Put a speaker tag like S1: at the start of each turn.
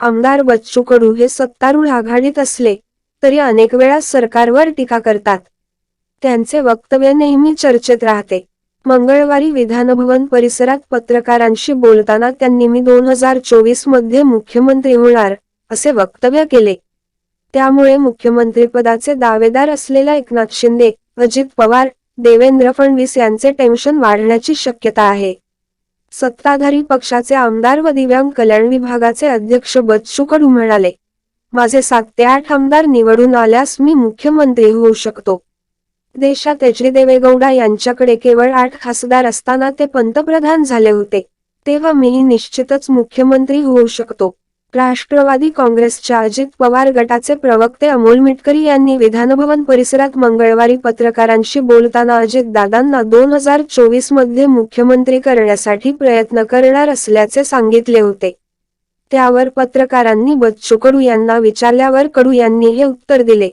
S1: आमदार बच्चू कडू हे सत्तारूढ आघाडीत असले तरी अनेक वेळा सरकारवर टीका करतात. त्यांचे वक्तव्य नेहमी चर्चेत राहते. मंगळवारी विधानभवन परिसरात पत्रकारांशी बोलताना त्यांनी मी दोन हजार चोवीसमध्ये मुख्यमंत्री होणार असे वक्तव्य केले. त्यामुळे मुख्यमंत्रीपदाचे दावेदार असलेला एकनाथ शिंदे अजित पवार देवेंद्र फडणवीस यांचे टेन्शन वाढण्याची शक्यता आहे. सत्ताधारी पक्षाचे आमदार व दिव्यांग कल्याण विभागाचे अध्यक्ष बच्चू कडू म्हणाले माझे सात ते आठ आमदार निवडून आल्यास मी मुख्यमंत्री होऊ शकतो. देशात एच. डी. देवेगौडा यांच्याकडे केवळ आठ खासदार असताना ते पंतप्रधान झाले होते तेव्हा मीही निश्चितच मुख्यमंत्री होऊ शकतो. राष्ट्रवादी काँग्रेसच्या अजित पवार गटाचे प्रवक्ते अमोल मिटकरी यांनी विधानभवन परिसरात मंगळवारी पत्रकारांशी बोलताना अजित दादांना दोन हजार चोवीसमध्ये मुख्यमंत्री करण्यासाठी प्रयत्न करणार असल्याचे सांगितले होते. त्यावर पत्रकारांनी बच्चू कडू यांना विचारल्यावर कडू यांनी हे उत्तर दिले.